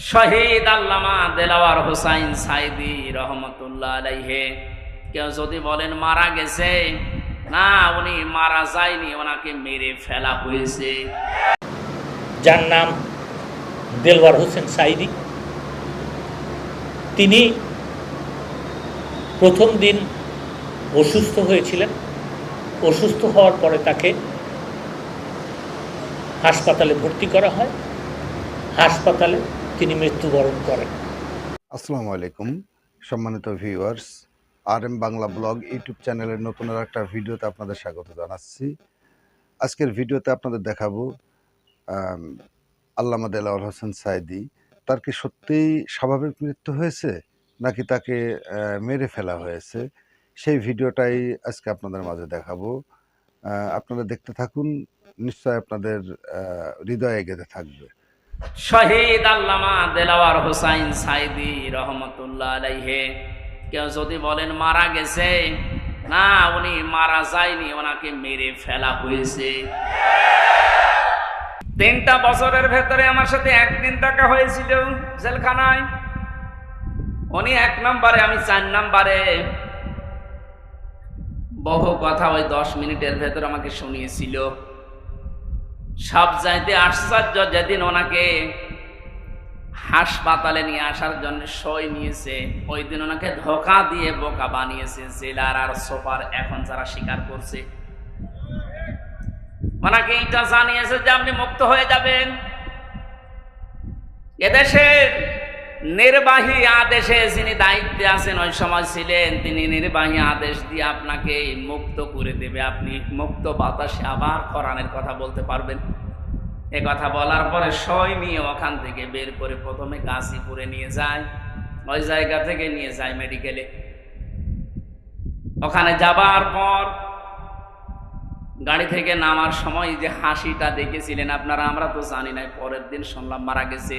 শহীদ আল্লামা দেলাওয়ার হোসাইন সাইদি রহমতুল্লাহ আলাইহে। কেউ যদি বলেন, মারা গেছে? না, উনি মারা যায়নি, ওনাকে মেরে ফেলা হয়েছে। যার নাম দেলওয়ার হোসেন সাইদি। তিনি প্রথম দিন অসুস্থ হয়েছিলেন। অসুস্থ হওয়ার পরে তাকে হাসপাতালে ভর্তি করা হয়। হাসপাতালে তিনি মৃত্যুবরণ করেন আসসালামু আলাইকুম, সম্মানিত viewers R M Bangla blog YouTube চ্যানেলের নতুন আর একটা ভিডিওতে আপনাদের স্বাগত জানাচ্ছি। আজকের ভিডিওতে আপনাদের দেখাবো আল্লামা দেলাওয়ার হোসেন সাইদি। তার কি সত্যিই স্বাভাবিক মৃত্যু হয়েছে, নাকি তাকে মেরে ফেলা হয়েছে? সেই ভিডিওটাই আজকে আপনাদের মাঝে দেখাবো। আপনারা দেখতে থাকুন নিশ্চয় আপনাদের হৃদয়ে গেঁথে থাকবে। শহীদ আল্লামা দেলাওয়ার হোসাইন সাইদি রহমতুল্লাহ আলাইহে। কেউ যদি বলেন, মারা গেছে? না, উনি মারা যায়নি, ওনাকে মেরে ফেলা হয়েছে। তিনটা বছরের ভেতরে আমার সাথে একদিন টাকা হয়েছিল জেলখানায়। উনি এক নম্বরে, আমি চার নম্বরে। বহু কথা ওই দশ মিনিটের ভেতর আমাকে শুনিয়েছিল। সব চাইতে আশ্চর্য যেদিন ওনাকে হাসপাতালে নিয়ে আসার জন্য সই নিয়েছে, ওই দিন ওনাকে ধোকা দিয়ে বোকা বানিয়েছে, জেলার আর সোফার এখন যারা স্বীকার করছে। ওনাকে এইটা জানিয়েছে যে আপনি মুক্ত হয়ে যাবেন। এদেশের নির্বাহী আদেশে যিনি দায়িত্বে আছেন, ওই সময় ছিলেন, তিনি নির্বাহী আদেশ দিয়ে আপনাকে মুক্ত করে দেবে। আপনি মুক্ত বাতাসে আবার কোরআনের কথা বলতে পারবেন। এ কথা বলার পরে সই নিয়ে ওখান থেকে বের করে প্রথমে গাজীপুরে নিয়ে যায়, ওই জায়গা থেকে নিয়ে যায় মেডিকেলে ওখানে যাবার পর গাড়ি থেকে নামার সময় যে হাসিটা দেখেছিলেন, আপনারা, আমরা তো জানি না পরের দিন শুনলাম মারা গেছে।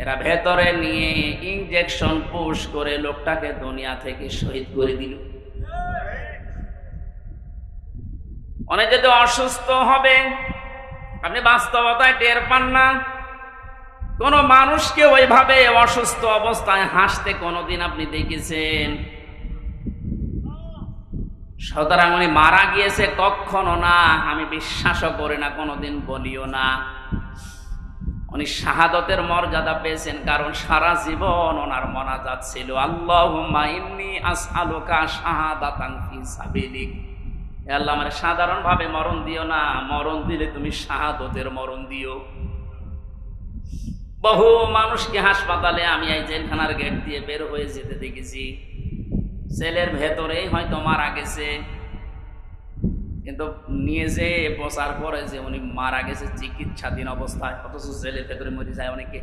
এরা ভেতরে নিয়ে ইঞ্জেকশন পুশ করে লোকটাকে দুনিয়া থেকে শহীদ করে দিল। অনেক যদি অসুস্থ হবে, আপনি বাস্তবতায় টের পান না। কোন মানুষকে ওইভাবে অসুস্থ অবস্থায় হাসতে কোনোদিন আপনি দেখেছেন? সুতরাং উনি মারা গিয়েছে কখনো না, আমি বিশ্বাসও করি না, কোনোদিন বলিও না। উনি শাহাদতের মর্যাদা পেয়েছেন কারণ সারা জীবন ওনার মনাজাত ছিল। আল্লাহ আসআলুকা শাহাদাতান ফি আল্লাহ, আমার সাধারণভাবে মরণ দিও না। মরণ দিলে তুমি শাহাদতের মরণ দিও। বহু মানুষকে হাসপাতালে আমি এই জেলখানার গেট দিয়ে বের হয়ে যেতে দেখেছি। সেলের ভেতরেই হয়তো মারা গেছে। কিন্তু নিয়ে যে প্রচার করে যে উনি মারা গেছে চিকিৎসাধীন অবস্থায়, অথচ জেলের ভেতরে মরে যায় অনেকে।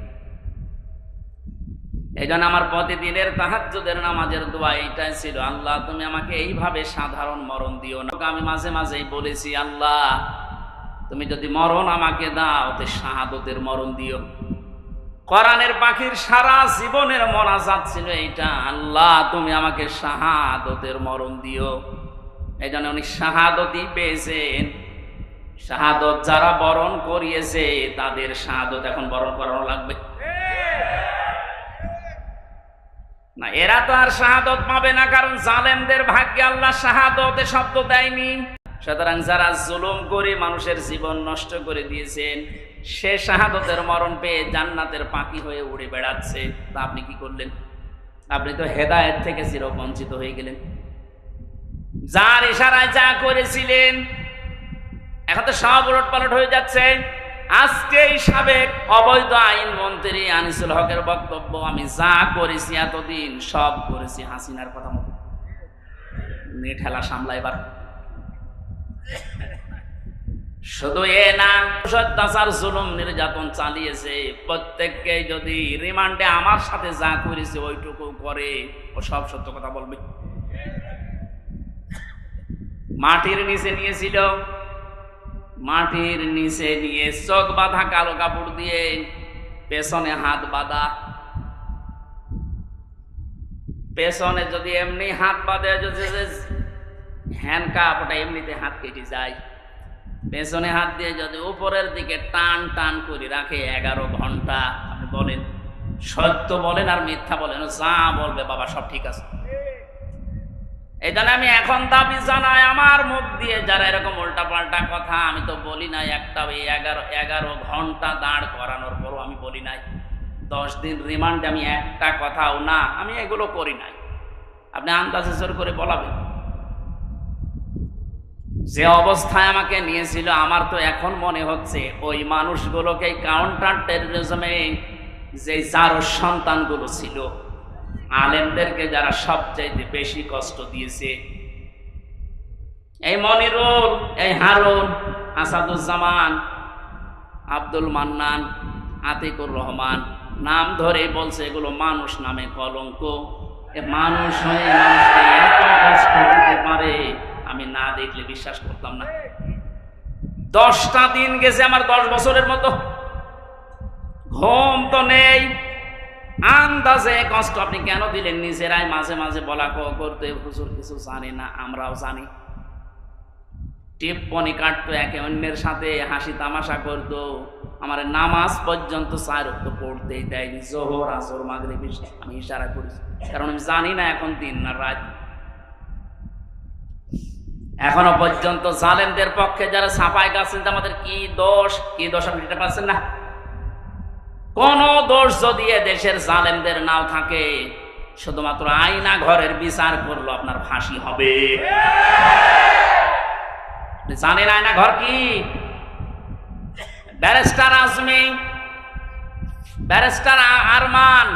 এই জন্য আমার প্রতিদিনের তাহাজ্জুদের নামাজের দোয়া এইটাই ছিল। আল্লাহ, তুমি আমাকে এইভাবে সাধারণ মরণ দিও না। আমি মাঝে মাঝেই বলেছি, আল্লাহ, তুমি যদি মরণ আমাকে দাও, তে শাহাদতের মরণ দিও। কোরআনের পাখির সারা জীবনের মনাজাত ছিল এইটা। আল্লাহ, তুমি আমাকে শাহাদতের মরণ দিও। এই জন্য উনি শাহাদতই পেয়েছেন। শাহাদত যারা বরণ করিয়েছে, তাদের শাহাদত এখন বরণ করানো লাগবে। না, এরা তো আর শাহাদত পাবে না, কারণ জালেমদের ভাগ্যে আল্লাহ শাহাদতে শব্দ দেয়নি। সুতরাং যারা জুলুম করে মানুষের জীবন নষ্ট করে দিয়েছেন, সে শাহাদতের মরণ পেয়ে জান্নাতের পাখি হয়ে উড়ে বেড়াচ্ছে। তা আপনি কি করলেন? আপনি তো হেদায়েত থেকে চির বঞ্চিত হয়ে গেলেন। যার ইশারায় যা করেছিলেন, এখন তো সব উলট পালট হয়ে যাচ্ছে। আজকে এই সাবেক অবৈধ আইন মন্ত্রী আনিসুল হকের বক্তব্য, আমি যা করেছি এতদিন, সব করেছি হাসিনার কথা মতো। নে ঠেলা সামলা এবার। শুধু এ না জুলুম নির্যাতন চালিয়েছে। প্রত্যেককে যদি রিমান্ডে আমার সাথে যা করেছে, ওইটুকু করে, ও সব সত্য কথা বলবে। মাটির নিচে নিয়েছিল। মাটির নিচে নিয়ে চোখ বাঁধা কালো কাপড় দিয়ে পেছনে হাত বাঁধা। পেছনে যদি এমনি হাত বাঁধে, যদি হ্যান্ড কাপ ওটা এমনিতে হাত কেটে যায়। পেছনে হাত দিয়ে যদি উপরের দিকে টান টান করে রাখে এগারো ঘণ্টা, আপনি বলেন, সত্য বলেন আর মিথ্যা বলেন, যা বলবে বাবা সব ঠিক আছে। এই জন্য আমি এখন দাবি জানাই আমার মুখ দিয়ে যারা এরকম উল্টা পাল্টা কথা, আমি তো বলি নাই একটা ওই এগারো এগারো ঘণ্টা দাঁড় করানোর পরও আমি বলি নাই। দশ দিন রিমান্ডে আমি একটা কথাও না, আমি এগুলো করি নাই। আপনি আন্দাজে করে বলাবেন। যে অবস্থায় আমাকে নিয়েছিল, আমার তো এখন মনে হচ্ছে ওই মানুষগুলোকে কাউন্টার টেরোরিজমে যে যার সন্তানগুলো ছিল আলেমদেরকে যারা সবচাইতে বেশি কষ্ট দিয়েছে। এই মনিরুল, এই হারুন, আসাদুজ্জামান, আব্দুল মান্নান, আতিকুর রহমান, নাম ধরে বলছে এগুলো মানুষ নামে কলঙ্ক। মানুষ হয়ে মানুষকে দিতে পারে, আমি না দেখলে বিশ্বাস করতাম না। দশটা দিন গেছে আমার দশ বছরের মতো। ঘুম তো নেই। আন্দাজে কষ্ট আপনি কেন দিলেন? নিজেরাই মাঝে মাঝে বলা করতে, হুজুর, কিছু জানি না, আমরাও জানি। টিপ্পনি কাটতো, একে অন্যের সাথে হাসি তামাশা করতো। আমার নামাজ পর্যন্ত চার তো পড়তেই দেয়নি, জোহর, আসর মাগরে আমি ইশারা করেছি। কারণ আমি জানি না এখন দিন না রাত। এখনও পর্যন্ত জালেমদের পক্ষে যারা ছাপাই গেছেন আমাদের কি দোষ? কি দোষ আপনি দিতে পারছেন না? কোন দোষ যদি দেশের জালেমদের নাও থাকে, শুধুমাত্র আয়না ঘরের বিচার করল আপনার ফাঁসি হবে। জানেন আয়না ঘর কি? ব্যারিস্টার আজমি, ব্যারিস্টার আরমান,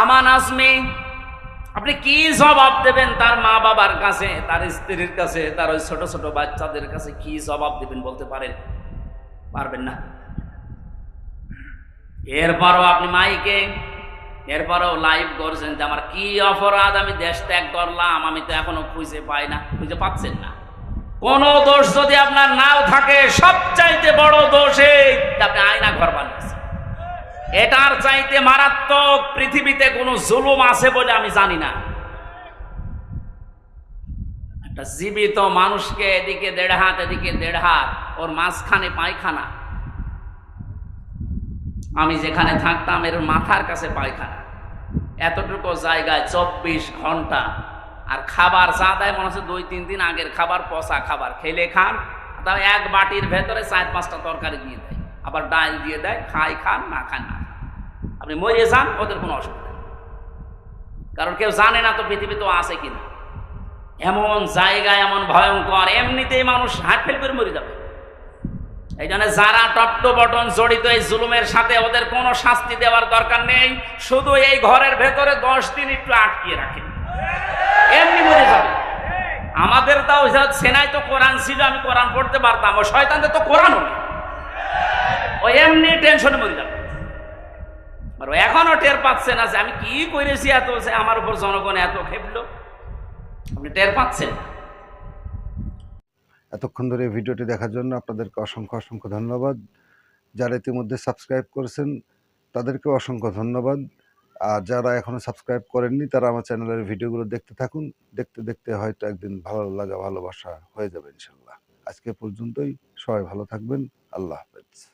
আমান আজমি, আপনি কি জবাব দেবেন তার মা বাবার কাছে, তার স্ত্রীর কাছে, তার ওই ছোট ছোট বাচ্চাদের কাছে কি জবাব দেবেন বলতে পারেন? পারবেন না। এরপরও আপনি মাইকে, এরপরও লাইভ করছেন যে আমার কি অপরাধ, আমি দেশ ত্যাগ করলাম, আমি তো এখনও খুঁজে পাই না, খুঁজে পাচ্ছেন না। কোন দোষ যদি আপনার নাও থাকে, সবচাইতে বড় দোষে আপনি আয়না ঘর বানিয়েছেন। এটার চাইতে মারাত্মক পৃথিবীতে কোনো জুলুম আছে বলে আমি জানি না। একটা জীবিত মানুষকে এদিকে দেড় হাত, এদিকে দেড় হাত, ওর মাঝখানে পায়খানা। আমি যেখানে থাকতাম, এর মাথার কাছে পায়খানা। এতটুকু জায়গায় চব্বিশ ঘণ্টা। আর খাবার যা দেয়, মনে হচ্ছে দুই, তিন দিন আগের খাবার, পচা খাবার। খেলে খান, তাও এক বাটির ভেতরে চার, পাঁচটা তরকারি দিয়ে দেয়। আবার ডাল দিয়ে দেয় খাই খান, না খান না আপনি মরে যান, ওদের কোনো অসুবিধা কারণ কেউ জানে না তো পৃথিবী তো আছে কিনা। এমন জায়গা এমন ভয়ঙ্কর, এমনিতেই মানুষ হাট ফেল করে মরে যাবে। এই জন্য যারা টপ্ট বটন জড়িত এই জুলুমের সাথে ওদের কোনো শাস্তি দেওয়ার দরকার নেই, শুধু এই ঘরের ভেতরে দশ দিন একটু আটকিয়ে রাখেন এমনি মরে যাবে। আমাদের তাও সেনাই তো কোরআন ছিল, আমি কোরআন পড়তে পারতাম ওই শয়তানদের তো কোরআনও নেই। ও এমনি টেনশনে মরে যাবে। ও এখনও টের পাচ্ছে না যে আমি কি করেছি এত আমার উপর জনগণ এত খেপলো। আপনি টের পাচ্ছেন? না এতক্ষণ ধরে ভিডিওটি দেখার জন্য আপনাদেরকে অসংখ্য অসংখ্য ধন্যবাদ। যারা ইতিমধ্যে সাবস্ক্রাইব করেছেন, তাদেরকেও অসংখ্য ধন্যবাদ। আর যারা এখনও সাবস্ক্রাইব করেননি, তারা আমার চ্যানেলের ভিডিওগুলো দেখতে থাকুন। দেখতে দেখতে হয়তো একদিন ভালো লাগা, ভালোবাসা হয়ে যাবে ইনশাল্লাহ। আজকে পর্যন্তই সবাই ভালো থাকবেন। আল্লাহ হাফেজ।